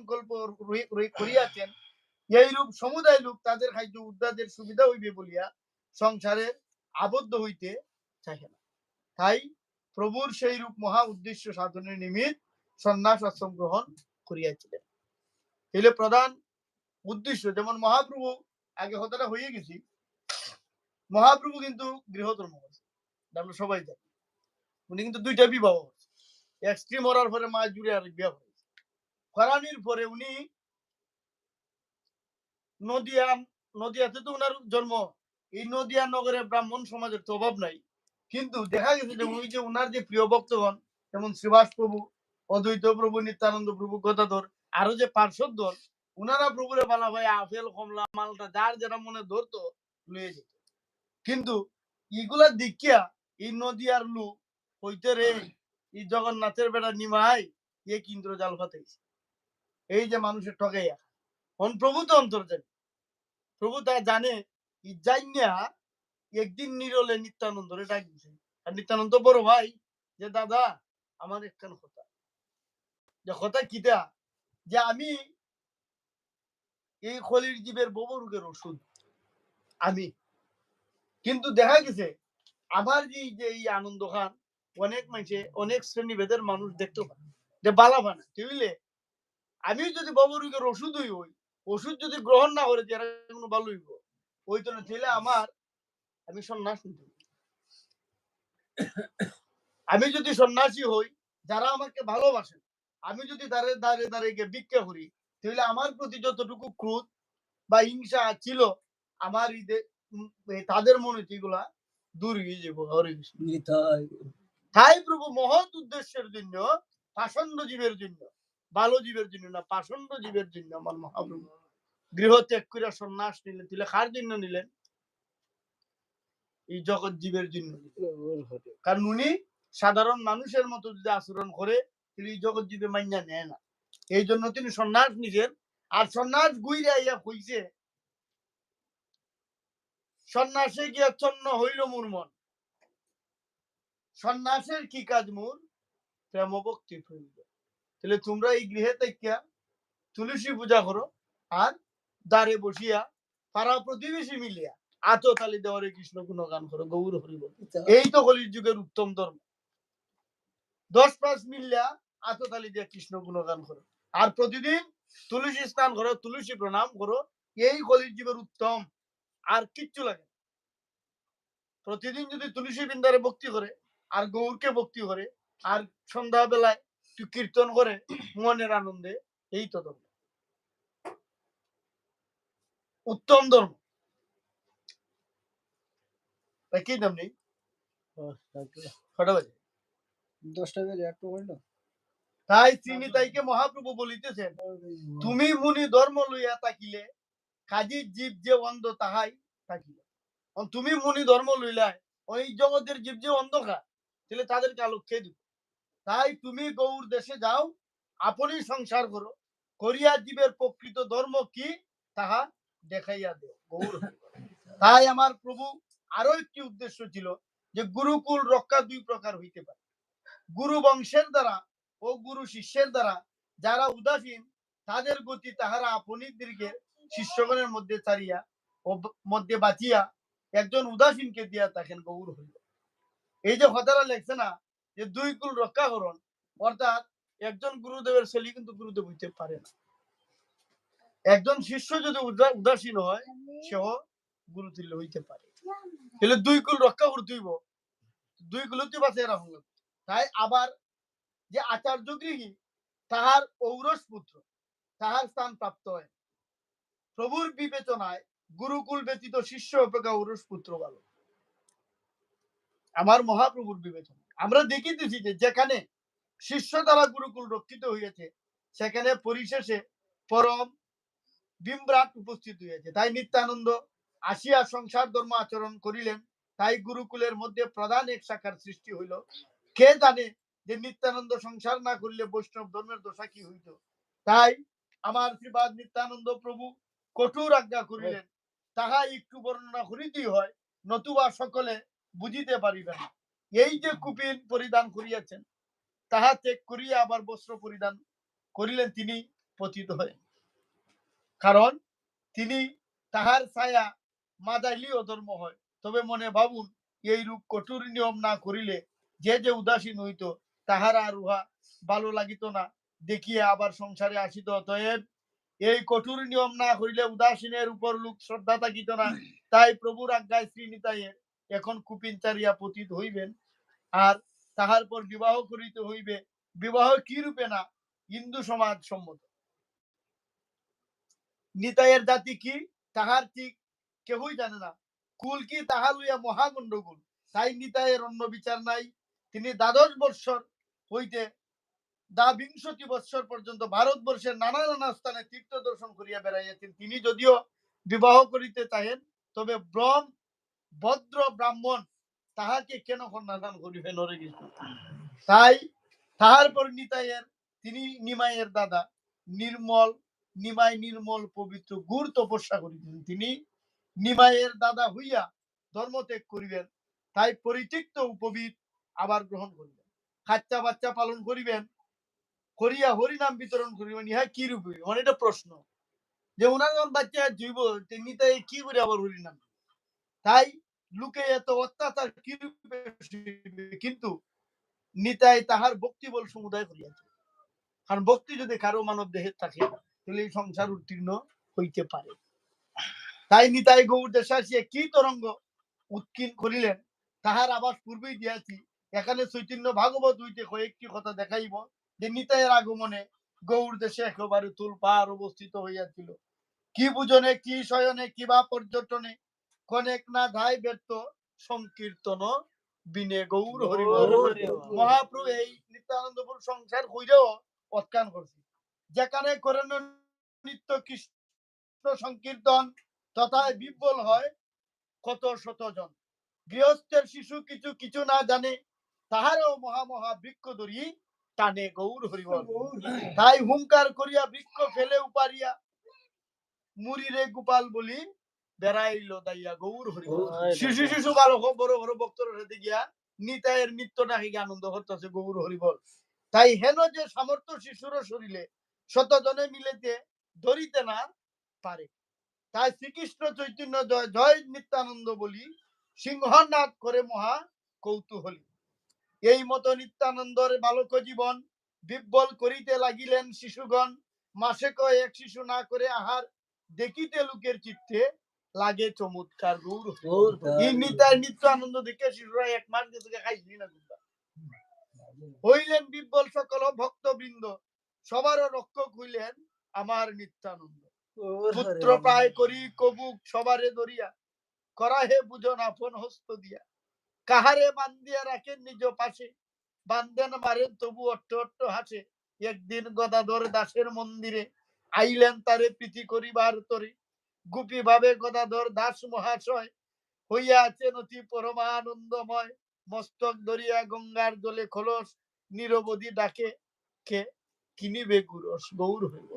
সংকল্প করিয়াছেন, এইরূপ সমুদায় লোক তাদের খাদ্য উদ্ধারের সুবিধা হইবে বলিয়া সংসারে আবদ্ধ হইতে চাহে না। তাই প্রভুর সেই রূপ মহা উদ্দেশ্য সাধনের নিমিত্ত সন্ন্যাস আশ্রম গ্রহণ করিয়াছিলেন। এলে প্রধান উদ্দেশ্য, যেমন মহাপ্রভু আগে কথাটা হয়ে গেছি, মহাপ্রভু কিন্তু গৃহধর্ম করছে আমরা সবাই জানি। উনি কিন্তু দুইটা বিবাহ এক স্ত্রী মরার পরে মা জুড়ে আর বিবাহ করানির পরে উনি নদিয়া, নদিয়াতে তো ওনার জন্ম। এই নদিয়া নগরে ব্রাহ্মণ সমাজের তো অভাব নাই। কিন্তু দেখা গেছে যে ওই যে ওনার যে প্রিয় ভক্তগণ, যেমন শ্রীবাস প্রভু, অদ্বৈত প্রভু, নিত্যানন্দ প্রভু, গদাধর আরও যে পার্শ্বদ দল ওনারা প্রভুরে বালা ভাই আপেল, কমলা, মালটা যার যেটা মনে ধরতো, লয়ে যেত। কিন্তু এগুলা দেখিয়া এই নদিয়ার লোক হইতে রে, এই জগন্নাথের বেটা নিমাই, এ কিন্দ্র জাল ফাতাইছে এই যে মানুষের ঠকাইয়া হন প্রভু তো অন্তর্জামী প্রভু তা জানে একদিন নিরলে নিত্যানন্দ রে ডাক দিছে আর নিত্যানন্দ বড় ভাই যে, দাদা, আমার একখান কথা। যে, কথা কিটা যে, আমি এই খলির জীবের রোগের ওষুধ। আমি। কিন্তু দেখা গেছে, আমার যে যে, এই আনন্দ খান অনেক মানুষে, অনেক শ্রেণীভেদের মানুষ দেখতে পান যে, বালা বানা, বুঝলে? আমি যদি বাবু রোগের ওষুধই হই ওষুধ যদি গ্রহণ না করে কোনো ভালো হইব। ওই তো না তাহলে আমার আমি সন্ন্যাস নিতে আমি যদি সন্ন্যাসী হই যারা আমাকে ভালোবাসেন আমি যদি দাঁড়ে দাঁড়িয়ে দাঁড়িয়ে গিয়ে ভিক্ষা করি তাহলে আমার প্রতি যতটুকু ক্রোধ বা হিংসা ছিল আমার ঈদে তাদের মনে এগুলা দূর হয়ে যাব হরে কৃষ্ণ। তাই প্রভু মহৎ উদ্দেশ্যের জন্য পাষণ্ড জীবের জন্য ভালো জীবের জন্য না, পাষণ্ড জীবের জন্য আমার মহাপ্রভু। গৃহ ত্যাগ করে সন্ন্যাস নিলেন, তুলে কার জন্য নিলেন? এই জগৎ জীবের জন্য। কারণ উনি সাধারণ মানুষের মতো যদি আচরণ করে, তিনি জগৎ জীবে মাইনা নেয় না। এই জন্য তিনি সন্ন্যাস নিছেন আর সন্ন্যাস গুইরা ইয়া হইছে সন্ন্যাসে গিয়া চন্ন হইল মোর মন। সন্ন্যাসের কি কাজ মোর? প্রেম ভক্তি তাহলে তোমরা এই গৃহে থাকিয়া তুলসী পূজা করো আর দ্বারে বসিয়া পাড়া প্রতিবেশী মিলিয়া আতো তালি দেওয়ারে কৃষ্ণ গুণগান করো, গৌর হরিব এই তো কলির যুগের উত্তম ধর্ম। দশ পাঁচ মিলিয়া আতো তালি দিয়ে কৃষ্ণ গুণগান করো। আর প্রতিদিন তুলসী স্নান করো, তুলসী প্রণাম করো, এই কলির যুগের উত্তম। আর কিচ্ছু লাগে প্রতিদিন যদি তুলসী বৃন্দারে ভক্তি করে, আর গৌরকে ভক্তি করে, আর সন্ধ্যা বেলায় একটু কীর্তন করে মনের আনন্দে এই তো ধর্ম উত্তম ধর্ম। তাই কি দাম নেই? বাজে? দশটা বেজে একটু হইল। তাই তিনি তাইকে মহাপ্রভু বলিতেছেন তুমি মুনি ধর্ম লইয়া তাকিলে কাজী জীব যে অন্ধ তাহাই অন তুমি মুনি ধর্ম লইলাই ওই জগতের জীব যে অন্ধকার তাহলে তাদেরকে আলোক খেয়ে দিব। তাই তুমি গৌর দেশে যাও, আপনি সংসার করো। করিয়া জীবের প্রকৃত ধর্ম কি, তাহা দেখাইয়া দেও, গৌর তাই আমার প্রভু আরও একটি উদ্দেশ্য ছিল যে গুরুকুল রক্ষা দুই প্রকার হইতে পারে। গুরু বংশের দ্বারা ও গুরু শিষ্যের দ্বারা যারা উদাসীন, তাদের গতি তাহারা আপনিদেরকে শিষ্যগণের মধ্যে ছাড়িয়া ও মধ্যে বাঁচিয়া একজন উদাসীনকে দিয়া থাকেন, গৌর হইল। এই যে কথাটা লেখছে না যে দুই কুল রক্ষা করণ অর্থাৎ একজন গুরুদেবের ছেলে কিন্তু গুরুদেব হইতে পারে না। একজন শিষ্য যদি উদাসীন হয়, সেও গুরু তুল্য হইতে পারে। তাহলে দুই কুল রক্ষা করতে হইব। দুই কুলতে বাঁচিয়ে রাখুন। তাই আবার যে আচার্য গৃহী, তাহার ঔরস পুত্র, তাহার স্থান প্রাপ্ত হয়। প্রভুর বিবেচনায় গুরুকুল ব্যতীত শিষ্য অপেক্ষা ঔরস পুত্র ভালো। আমার মহাপ্রভুর বিবেচনা। আমরা দেখিতেছি যে যেখানে শিষ্য দ্বারা গুরুকুল রক্ষিত হইয়াছে, সেখানে পরিশেষে পরম বিম্রাট উপস্থিত হইয়াছে। তাই নিত্যানন্দ আসিয়া সংসার ধর্ম আচরণ করিলেন, তাই গুরুকুলের মধ্যে প্রধান এক শাখার সৃষ্টি হইল। কে জানে যে নিত্যানন্দ সংসার না করলে বৈষ্ণব ধর্মের দশা কি হইত? তাই আমার শ্রীবাদ নিত্যানন্দ প্রভু কঠোর আজ্ঞা করিলেন, তাহা একটু বর্ণনা করিতেই হয়, নতুবা সকলে বুঝিতে পারিবে না এই যে কুপিন পরিধান করিয়াছেন তাহা ত্যাগ করিয়া আবার বস্ত্র পরিধান করিলেন তিনি পতিত হয়। কারণ তিনি তাহার ছায়া মাদাইলিও ধর্ম হয়। তবে মনে ভাবুন এই রূপ কঠোর নিয়ম না করিলে যে যে উদাসীন হইতো, তাহার আর উহা ভালো লাগিত না। দেখিয়া আবার সংসারে আসিত, অতএব এই কঠোর নিয়ম না করিলে উদাসীনের উপর লোক শ্রদ্ধা থাকিত না। তাই প্রভুর আজ্ঞায় শ্রীনিতাইয়ের এখন কুপিন চারিয়া পতিত হইবেন। আর তাহার পর বিবাহ করিতে হইবে। বিবাহ কি রূপে না? হিন্দু সমাজ সম্মত। নিতাইয়ের জাতি কি? তাহার ঠিক কেহই জানে না। কুল কি তাহা লইয়া মহাগণ্ডগোল তাই নিতাইয়ের অন্য বিচার নাই। তিনি দ্বাদশ বৎসর হইতে দা বিংশতি বৎসর পর্যন্ত ভারতবর্ষের নানা নানা স্থানে তীর্থ দর্শন করিয়া বেড়াইয়াছেন। তিনি যদিও বিবাহ করিতে চাহেন, তবে ব্রহ্ম ভদ্র ব্রাহ্মণ, তাহাকে কেন কন্যাদান করিবেন হরে কৃষ্ণ? তাই তাহার পর নিতাইয়ের তিনি নিমাইয়ের দাদা, নির্মল, নিমাই নির্মল পবিত্র গুর তপস্যা করিতেন। তিনি নিমাইয়ের দাদা হইয়া ধর্ম ত্যাগ করিবেন, তাই পরিত্যক্ত উপবিদ আবার গ্রহণ করিবেন। খাচ্চা বাচ্চা পালন করিবেন, করিয়া হরিনাম বিতরণ করিবেন, ইহা কি রূপে? মানে এটা প্রশ্ন। যে ওনার যখন বাচ্চা জৈব তেমনি তাই কি করে আবার হরিনাম? তাই লোকে এত অত্যাচার কি কিন্তু নিতাই তাহার ভক্তি বল সমুদায় করিয়াছে। কারণ ভক্তি যদি কারও মানব দেহে থাকে, তাহলে এই সংসার উত্তীর্ণ হইতে পারে। তাই নিতাই গৌর দেশে আসিয়া কি তরঙ্গ উৎকীর্ণ করিলেন, তাহার আবাস পূর্বেই দিয়াছি। এখানে চৈতন্য ভাগবত হইতে কয়েকটি কথা দেখাইব, যে নিতাইয়ের আগমনে গৌর দেশে একেবারে তুল পাহাড় অবস্থিত হইয়াছিল। কি বুঝনে কি শয়নে কিবা পর্যটনে কনেক না ধাই ব্যর্থ সংকীর্তন বিনে গৌর হরি। মহাপ্রভু এই নিত্যানন্দপুর সংসার কইরেও অৎকান করছে। যেখানে করেন নিত্য কৃষ্ণ সংকীর্তন তথা বিব্বল হয় কত শত জন। গৃহস্থের শিশু কিছু কিছু না জানে তাহারও মহা মহা বৃক্ষ ধরি টানে গৌর হরিবল। তাই হুঙ্কার করিয়া বৃক্ষ ফেলে উপারিয়া মুড়িরে গোপাল বলি বেড়াইলো দাইয়া গৌর হরিবল শিশু শিশু বালক বড় বড় সাথে গিয়া নিতায়ের নিত্যটা হিগে আনন্দ করতেছে গৌর হরিবল তাই হেন যে সামর্থ্য শিশুর শরীরে শতজনে মিলেতে ধরিতে না পারে। তাই শ্রীকৃষ্ণ চৈতন্য জয় জয় নিত্যানন্দ বলি সিংহনাথ করে মহা কৌতূহলী। এই মতো নিত্যানন্দর বালক জীবন বিব্বল করিতে লাগিলেন শিশুগণ। মাসে কয়েক শিশু না করে আহার দেখিতে লোকের চিত্তে লাগে চমৎকার গৌর নিত্য আনন্দ দেখে শিশুরা এক মাস গেছে খাইছি না হইলেন বিব্বল সকল ভক্তবৃন্দ সবারও রক্ষক হইলেন আমার নিত্যানন্দ। পুত্র প্রায় করি কবুক সবারে করা হে বুঝন আপন হস্ত দিয়া। কাহারে বান্দিয়া রাখেন নিজ পাশে বান্দেন মারেন তবু অট্ট অট্ট হাসে। একদিন গদাধর দাসের মন্দিরে আইলেন তারে প্রীতি করিবার তরে। গুপি ভাবে গদাধর দাস মহাশয় হইয়া আছেন অতি পরমানন্দময়। মস্তক ধরিয়া গঙ্গার জলে খলস, নিরবধি ডাকে, কে? কিনিবে গুরস? গৌর হইব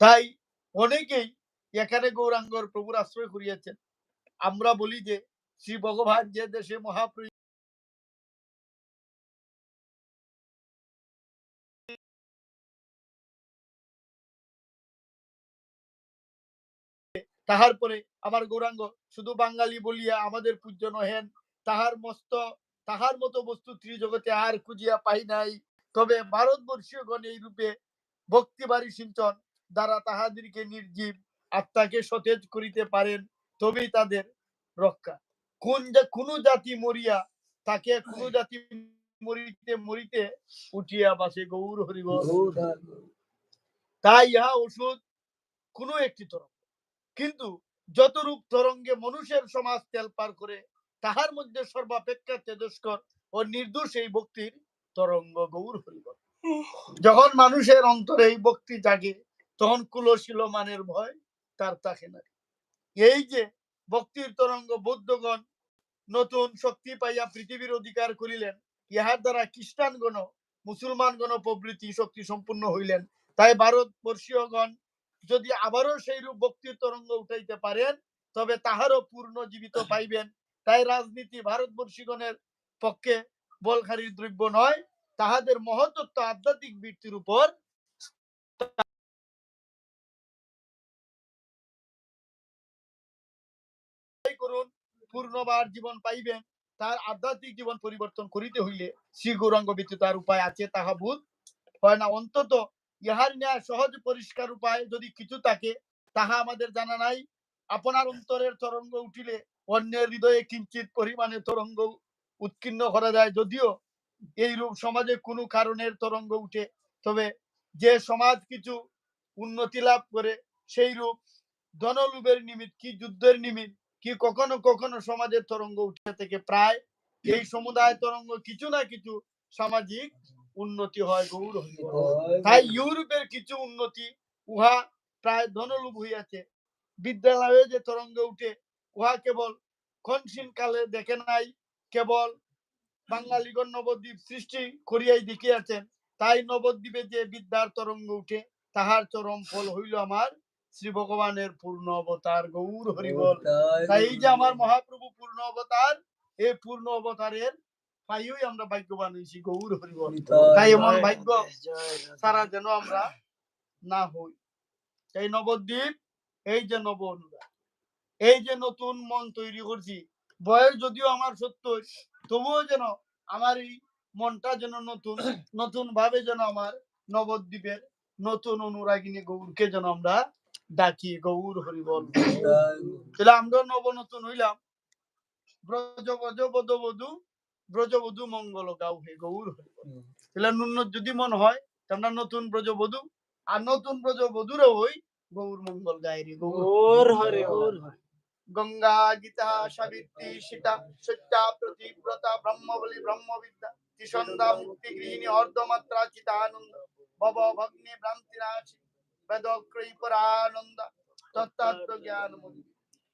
তাই অনেকেই এখানে গৌরাঙ্গর প্রভুর আশ্রয় করিয়াছেন। আমরা বলি যে, শ্রী ভগবান যে দেশে মহাপ্রভু তাহার পরে আমার গৌরাঙ্গ শুধু বাঙালি বলিয়া আমাদের পূজ্য নহেন তাহার মস্ত তাহার মতো বস্তু ত্রিজগতে আর খুঁজিয়া পাই নাই। তবে ভারতবর্ষীয় গণ এই রূপে ভক্তিবাড়ি সিঞ্চন দ্বারা তাহাদেরকে নির্জীব আত্মাকে সতেজ করিতে পারেন তবেই তাদের রক্ষা। কোন কোন জাতি মরিয়া তাকে কোন জাতি মরিতে মরিতে উঠিয়া বাসে গৌর হরিব তাই ইহা ওষুধ কোন একটি তরঙ্গ। কিন্তু যতরূপ তরঙ্গে মানুষের সমাজ তেল পার করে, তাহার মধ্যে সর্বাপেক্ষা তেজস্কর ও নির্দোষ এই ভক্তির তরঙ্গ গৌর হরিব যখন মানুষের অন্তরে এই ভক্তি জাগে, তখন কুলশীল মানের ভয় তার থাকে না। এই যে ভক্তির তরঙ্গ বৌদ্ধগণ নতুন শক্তি পাইয়া পৃথিবীর অধিকার করিলেন, ইহার দ্বারা খ্রিস্টানগণ, মুসলমানগণ প্রভৃতি শক্তি সম্পূর্ণ হইলেন, তাই ভারতবর্ষীয়গণ যদি আবারও সেই রূপ ভক্তির তরঙ্গ উঠাইতে পারেন তবে তাহারও পূর্ণ জীবিত পাইবেন। তাই রাজনীতি ভারতবর্ষীগণের পক্ষে বলখারির দ্রব্য নয় তাহাদের মহতত্ব আধ্যাত্মিক বৃত্তির উপর। করুন পূর্ণবার জীবন পাইবেন তার আধ্যাত্মিক জীবন পরিবর্তন করিতে হইলে শ্রী গৌরাঙ্গ ব্যতীত তার উপায় আছে তাহা বোধ হয় না। অন্তত ইহার ন্যায় সহজ পরিষ্কার উপায় যদি কিছু থাকে, তাহা আমাদের জানা নাই। আপনার অন্তরের তরঙ্গ উঠিলে অন্যের হৃদয়ে কিঞ্চিত পরিমাণে তরঙ্গ উৎকীর্ণ করা যায়। যদিও এই রূপ সমাজে কোনো কারণের তরঙ্গ উঠে, তবে যে সমাজ কিছু উন্নতি লাভ করে সেই রূপ ধনলোভের নিমিত্ত কি যুদ্ধের নিমিত্ত কি কখনো কখনো সমাজের তরঙ্গ উঠে থেকে প্রায় এই সমুদায় তরঙ্গ কিছু না কিছু সামাজিক উন্নতি হয় গৌর তাই ইউরোপের কিছু উন্নতি উহা প্রায় ধনলোভ হইয়াছে বিদ্যালয়ে যে তরঙ্গ উঠে উহা কেবল ক্ষণসীন কালে দেখে নাই কেবল বাঙালিগণ নবদ্বীপ সৃষ্টি করিয়াই দেখিয়াছেন। তাই নবদ্বীপে যে বিদ্যার তরঙ্গ উঠে তাহার চরম ফল হইল আমার শ্রী ভগবানের পূর্ণ অবতার গৌর হরিবল। তাই এই যে আমার মহাপ্রভু পূর্ণ অবতার এই পূর্ণ অবতারের পাইই আমরা ভাগ্যবান হয়েছি গৌর হরিবল তাই এমন ভাগ্য সারা যেন আমরা না হই। এই নবদ্বীপ এই যে নব অনুরাগ এই যে নতুন মন তৈরি করছি বয়স যদিও আমার সত্তর তবুও যেন আমার এই মনটা যেন নতুন নতুন ভাবে যেন আমার নবদ্বীপের নতুন অনুরাগিনী গৌরকে যেন আমরা ডাকি গৌর হরিবল তাহলে আমরা নব নতুন হইলাম। ব্রজ ব্রজ বধু ব্রজবধূ মঙ্গল গাও হে গৌর হরিবল তাহলে নুন যদি মন হয় আমরা নতুন ব্রজবধূ আর নতুন ব্রজবধূরও হই গৌর মঙ্গল গায় গৌর। হরে গঙ্গা গীতা সাবিত্রী সীতা সত্যা প্রতিব্রতা ব্রহ্মবলি ব্রহ্মবিদ্যা ত্রিসন্ধ্যা মুক্তি গৃহিণী অর্ধমাত্রা চিতানন্দ ভব ভগ্নি ভ্রান্তি নাশি বেদক্রয়ী পরানন্দ তত্ত্ব জ্ঞান মুনি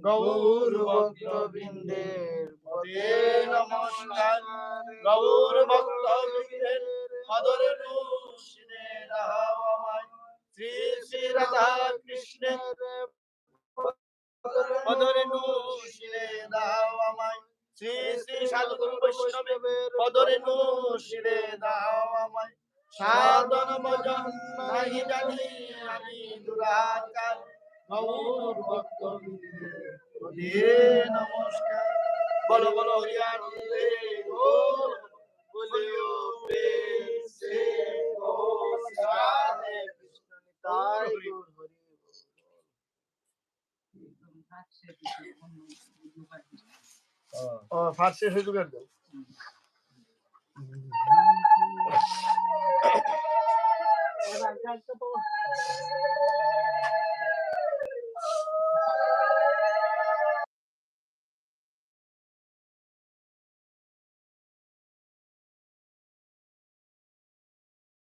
গৌর ভক্ত বৃন্দের পদে নমস্কার। গৌর ভক্ত বৃন্দের পদরে নমস্কার রাও আমায়। শ্রী শ্রী রাধা কৃষ্ণের পদরে নমস্কার দাও আমায়। শ্রী শ্রী সাধুগুরু বৈষ্ণবের পদরে সাধন ভজন নাহি জানি আমি দুরাকার। নমস্কার বলো বলো হরিয়ানন্দে বলিও সে রাধে কৃষ্ণ ফার্স্টে শুরু করে দাও